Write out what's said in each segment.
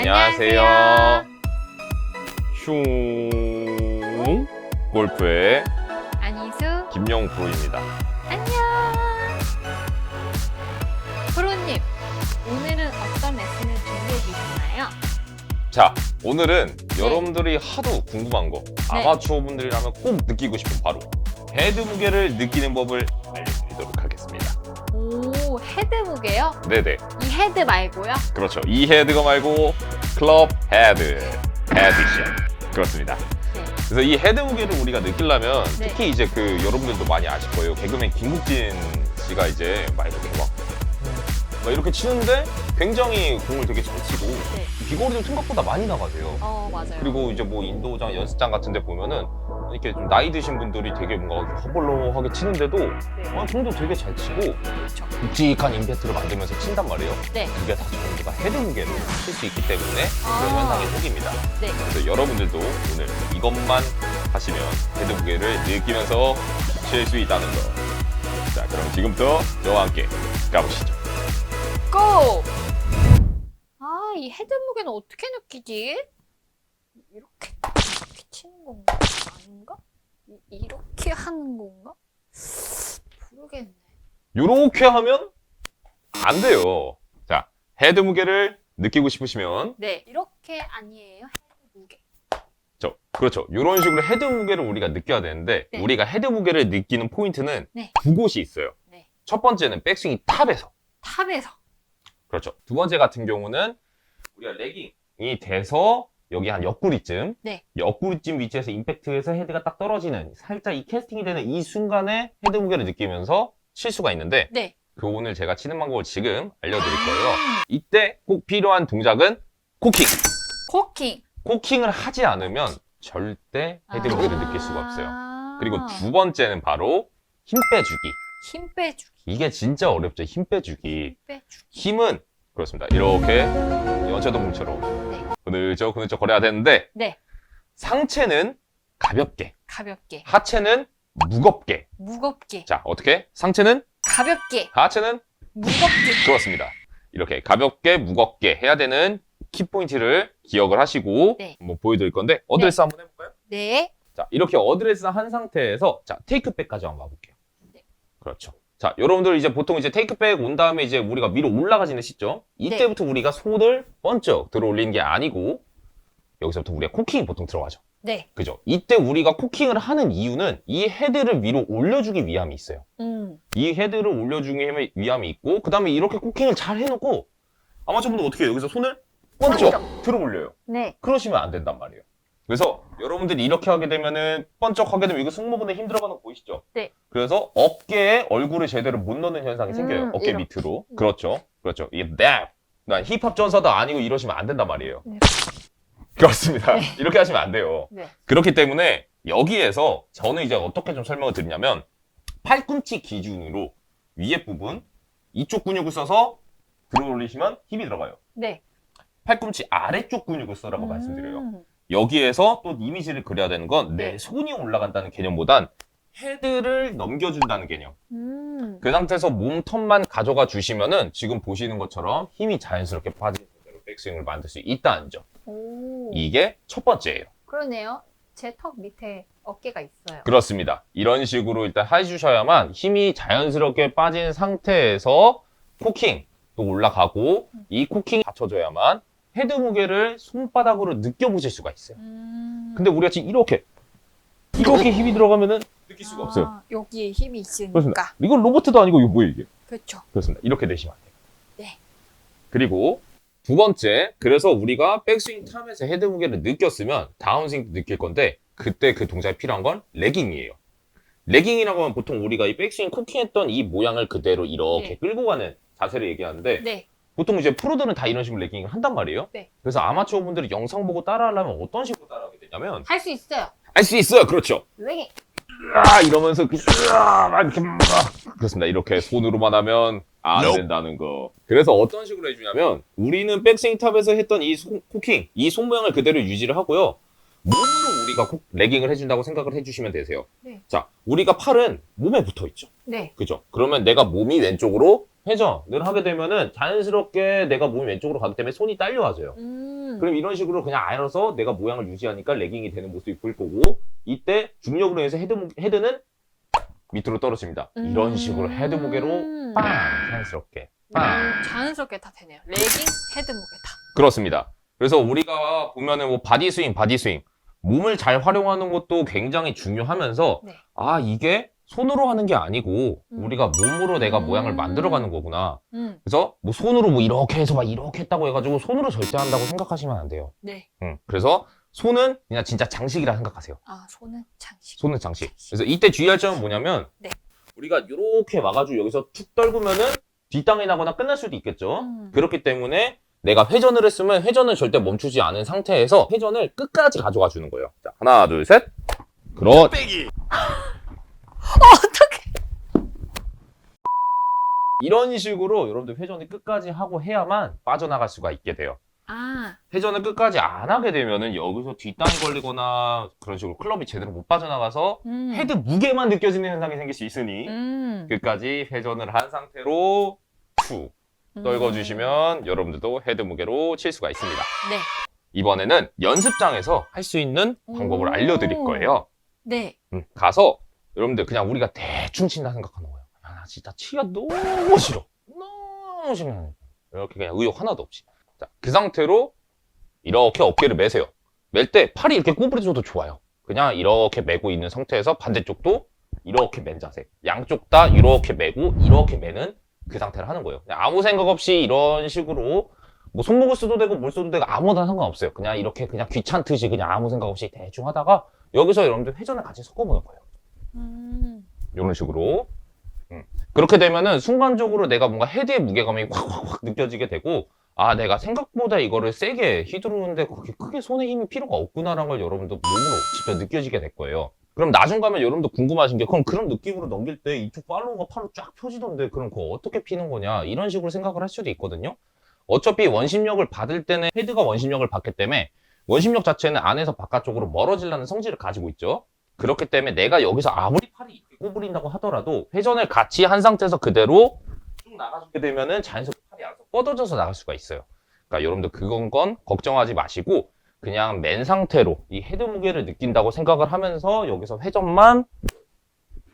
안녕하세요. 슝 골프의 안희수 김영 프로입니다. 안녕. 프로님 오늘은 어떤 레슨을 준비해 주셨나요? 자, 오늘은 여러분들이 하도 궁금한 거, 네. 아마추어 분들이라면 꼭 느끼고 싶은 바로 헤드 무게를 느끼는 법을 알려드리도록 하겠습니다. 오 헤드 무게요? 네네, 이 헤드 말고요? 그렇죠. 이 헤드가 말고 클럽 헤드, 헤드샷. 그렇습니다. 네. 그래서 이 헤드 무게를 우리가 느끼려면 네. 특히 이제 그 여러분들도 많이 아실 거예요. 개그맨 김국진 씨가 이제 막 이렇게 막, 막 이렇게 치는데 굉장히 공을 되게 잘 치고 네. 비거리도 생각보다 많이 나가세요. 어 맞아요. 그리고 이제 뭐 인도장 연습장 같은 데 보면은 이렇게 좀 나이 드신 분들이 되게 뭔가 허벌로하게 치는데도 네. 아, 공도 되게 잘 치고 그렇죠. 묵직한 임팩트를 만들면서 친단 말이에요. 네. 그게 다 전부가 헤드 무게로 칠 수 있기 때문에 그런 아. 현상이 생깁니다. 네. 그래서 여러분들도 오늘 이것만 하시면 헤드 무게를 느끼면서 칠 수 있다는 거. 자, 그럼 지금부터 저와 함께 가보시죠. 고! 아, 이 헤드 무게는 어떻게 느끼지? 이렇게, 이렇게 치는 건가? 아닌가? 이, 이렇게 하는 건가? 모르겠네. 요렇게 하면 안 돼요. 자, 헤드 무게를 느끼고 싶으시면 네, 이렇게 아니에요. 헤드 무게. 저 그렇죠. 이런 식으로 헤드 무게를 우리가 느껴야 되는데 네. 우리가 헤드 무게를 느끼는 포인트는 네. 두 곳이 있어요. 네. 첫 번째는 백스윙 탑에서 탑에서. 그렇죠. 두 번째 같은 경우는 우리가 레깅이 돼서 여기 한 옆구리쯤 네. 옆구리쯤 위치에서 임팩트에서 헤드가 딱 떨어지는 살짝 이 캐스팅이 되는 이 순간에 헤드 무게를 느끼면서 칠 수가 있는데 네. 그 오늘 제가 치는 방법을 지금 알려드릴 거예요. 이때 꼭 필요한 동작은 코킹. 코킹. 코킹을 하지 않으면 절대 헤드 무게를 느낄 수가 없어요. 아. 그리고 두 번째는 바로 힘 빼주기. 힘 빼주기. 이게 진짜 어렵죠. 힘 빼주기. 힘 빼주기. 힘은 그렇습니다. 이렇게 연체동물처럼 네. 그늘쩍 그늘쩍 거려야 되는데 네. 상체는 가볍게, 가볍게. 하체는 무겁게. 무겁게. 자, 어떻게? 상체는 가볍게. 하체는 무겁게. 그렇습니다. 이렇게 가볍게 무겁게 해야 되는 키 포인트를 기억을 하시고 네. 한번 보여드릴 건데 어드레스 한번 해볼까요? 네. 자, 이렇게 어드레스 한 상태에서 자, 테이크백까지 한번 와볼게요. 네. 그렇죠. 자, 여러분들 이제 보통 이제 테이크백 온 다음에 이제 우리가 위로 올라가지는 시점. 이때부터 우리가 손을 번쩍 들어 올리는 게 아니고 여기서부터 우리가 코킹이 보통 들어가죠. 네. 그죠? 이때 우리가 코킹을 하는 이유는 이 헤드를 위로 올려주기 위함이 있어요. 음. 이 헤드를 올려주기 위함이 있고 그 다음에 이렇게 코킹을 잘 해놓고 아마추어분들 어떻게 해요? 여기서 손을 번쩍 들어 올려요. 네. 그러시면 안 된단 말이에요. 그래서 여러분들이 이렇게 하게 되면은 번쩍 하게 되면 이거 승모근에 힘 들어가는 거 보이시죠? 네. 그래서 어깨에 얼굴을 제대로 못 넣는 현상이 음, 생겨요. 어깨 이렇게. 밑으로. 음. 그렇죠. 그렇죠. 이게 랩. 난 힙합 전사도 아니고 이러시면 안 된단 말이에요. 네. 그렇습니다. 네. 이렇게 하시면 안 돼요. 네. 그렇기 때문에 여기에서 저는 이제 어떻게 좀 설명을 드리냐면 팔꿈치 기준으로 위에 부분 이쪽 근육을 써서 들어 올리시면 힘이 들어가요. 네. 팔꿈치 아래쪽 근육을 써라고 말씀드려요. 음. 여기에서 또 이미지를 그려야 되는 건내 네. 손이 올라간다는 개념보단 헤드를 넘겨준다는 개념. 음. 그 상태에서 몸턴만 가져가 주시면은 지금 보시는 것처럼 힘이 자연스럽게 빠지는 대로 백스윙을 만들 수 있다는 점. 오. 이게 첫 번째예요. 그러네요. 제 턱 밑에 어깨가 있어요. 그렇습니다. 이런 식으로 일단 해주셔야만 힘이 자연스럽게 빠진 상태에서 코킹 또 올라가고 이 코킹이 받쳐줘야만 헤드 무게를 손바닥으로 느껴보실 수가 있어요. 음. 근데 우리가 지금 이렇게 이렇게 힘이 들어가면은 느낄 수가 없어요. 아, 여기에 힘이 있으니까. 그렇습니다. 이건 로봇도 아니고 이거 뭐예요 이게? 그렇죠. 그렇습니다. 이렇게 되시면 안 돼요. 네. 그리고 두 번째, 그래서 우리가 백스윙 탐에서 헤드 무게를 느꼈으면 다운스윙 느낄 건데 그때 그 동작에 필요한 건 레깅이에요. 레깅이라고 하면 보통 우리가 이 백스윙 코킹했던 이 모양을 그대로 이렇게 네. 끌고 가는 자세를 얘기하는데 네. 보통 이제 프로들은 다 이런 식으로 레깅을 한단 말이에요. 네. 그래서 아마추어 분들이 영상 보고 따라하려면 어떤 식으로 따라하게 되냐면 할 수 있어요. 할수 있어요. 그렇죠. 왜? 아 이러면서 그- 으아, 막 이렇게 막 그렇습니다. 이렇게 손으로만 하면 안 된다는 거. 그래서 어떤 식으로 해주냐면 우리는 백스윙 탑에서 했던 이 손- 코킹, 이 손 모양을 그대로 유지를 하고요. 몸으로 우리가 콕 레깅을 해준다고 생각을 해주시면 되세요. 네. 자, 우리가 팔은 몸에 붙어 있죠. 네. 그죠? 그러면 내가 몸이 왼쪽으로 회전을 하게 되면은 자연스럽게 내가 몸이 왼쪽으로 가기 때문에 손이 딸려와져요. 음. 그럼 이런 식으로 그냥 알아서 내가 모양을 유지하니까 레깅이 되는 모습이 보일 거고 이때 중력으로 해서 헤드, 무- 헤드는 밑으로 떨어집니다. 이런 식으로 헤드 무게로 음. 빵! 자연스럽게 빵! 음, 자연스럽게 다 되네요. 레깅, 헤드 무게 다. 그렇습니다. 그래서 우리가 보면은 뭐 바디 스윙, 바디 스윙. 몸을 잘 활용하는 것도 굉장히 중요하면서 네. 아, 이게 손으로 하는 게 아니고 음. 우리가 몸으로 내가 모양을 음. 만들어가는 거구나. 음, 그래서 뭐 손으로 뭐 이렇게 해서 막 이렇게 했다고 해가지고 손으로 절대 한다고 생각하시면 안 돼요. 네. 응. 그래서 손은 그냥 진짜 장식이라 생각하세요. 아, 손은 장식. 손은 장식. 그래서 이때 주의할 점은 뭐냐면 네. 우리가 이렇게 와가지고 여기서 툭 떨구면은 뒷땅이 나거나 끝날 수도 있겠죠. 음. 그렇기 때문에 내가 회전을 했으면 회전을 절대 멈추지 않은 상태에서 회전을 끝까지 가져가 주는 거예요. 자, 하나, 둘, 셋. 그렇. 어떻게? 이런 식으로 여러분들 회전을 끝까지 하고 해야만 빠져나갈 수가 있게 돼요. 아, 회전을 끝까지 안 하게 되면은 여기서 뒷땅이 걸리거나 그런 식으로 클럽이 제대로 못 빠져나가서 음. 헤드 무게만 느껴지는 현상이 생길 수 있으니 음. 끝까지 회전을 한 상태로 툭 떨궈주시면 여러분들도 헤드 무게로 칠 수가 있습니다. 네. 이번에는 연습장에서 할 수 있는 방법을 오. 알려드릴 거예요. 네. 음, 가서 여러분들 그냥 우리가 대충 친다 생각하는 거예요. 야, 나 진짜 치기가 너무 싫어. 너무 싫어. 이렇게 그냥 의욕 하나도 없이. 자, 그 상태로 이렇게 어깨를 매세요. 멜 때 팔이 이렇게 구부려줘도 좋아요. 그냥 이렇게 매고 있는 상태에서 반대쪽도 이렇게 맨 자세. 양쪽 다 이렇게 매고 이렇게 매는 그 상태를 하는 거예요. 아무 생각 없이 이런 식으로 뭐 손목을 써도 되고 뭘 써도 되고 아무나 상관없어요. 그냥 이렇게 그냥 귀찮듯이 그냥 아무 생각 없이 대충 하다가 여기서 여러분들 회전을 같이 섞어보는 거예요. 음. 이런 식으로. 음. 그렇게 되면은 순간적으로 내가 뭔가 헤드의 무게감이 확확확 느껴지게 되고, 아, 내가 생각보다 이거를 세게 휘두르는데 그렇게 크게 손에 힘이 필요가 없구나라는 걸 여러분도 몸으로 직접 느껴지게 될 거예요. 그럼 나중 가면 여러분도 궁금하신 게, 그럼 그런 느낌으로 넘길 때 이쪽 팔로우가 팔로 쫙 펴지던데, 그럼 그거 어떻게 피는 거냐? 이런 식으로 생각을 할 수도 있거든요. 어차피 원심력을 받을 때는 헤드가 원심력을 받기 때문에 원심력 자체는 안에서 바깥쪽으로 멀어지려는 성질을 가지고 있죠. 그렇기 때문에 내가 여기서 아무리 팔이 이렇게 구부린다고 하더라도 회전을 같이 한 상태에서 그대로 쭉 나가주게 되면은 자연스럽게 팔이 알아서 뻗어져서 나갈 수가 있어요. 그러니까 여러분들 그건 건 걱정하지 마시고 그냥 맨 상태로 이 헤드 무게를 느낀다고 생각을 하면서 여기서 회전만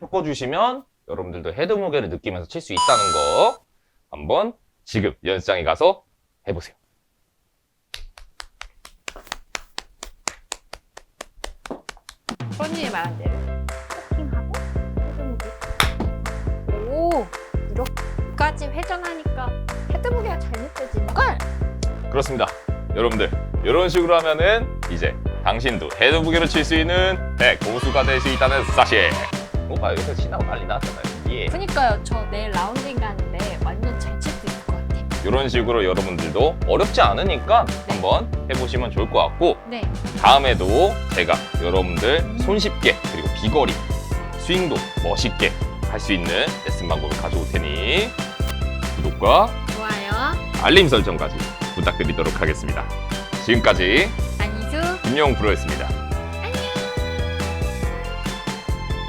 섞어주시면 여러분들도 헤드 무게를 느끼면서 칠 수 있다는 거 한번 지금 연습장에 가서 해보세요. 프로님이 말한 대로 헤드. 오, 이렇게까지 회전하니까 헤드 무게가 잘 느껴지는 걸. 그렇습니다. 여러분들 이런 식으로 하면은 이제 당신도 헤드 무게로 칠수 있는 네, 고수가 될 수 있다는 사실. 뭐가 여기서 신나고 난리 났잖아요. 예. 그니까요, 저 내일 라운딩 가는데 완전 이런 식으로 여러분들도 어렵지 않으니까 네. 한번 해보시면 좋을 것 같고 네. 다음에도 제가 여러분들 손쉽게 그리고 비거리 스윙도 멋있게 할 수 있는 레슨 방법을 가져올 테니 구독과 좋아요. 알림 설정까지 부탁드리도록 하겠습니다. 지금까지 안희수. 김용 프로였습니다.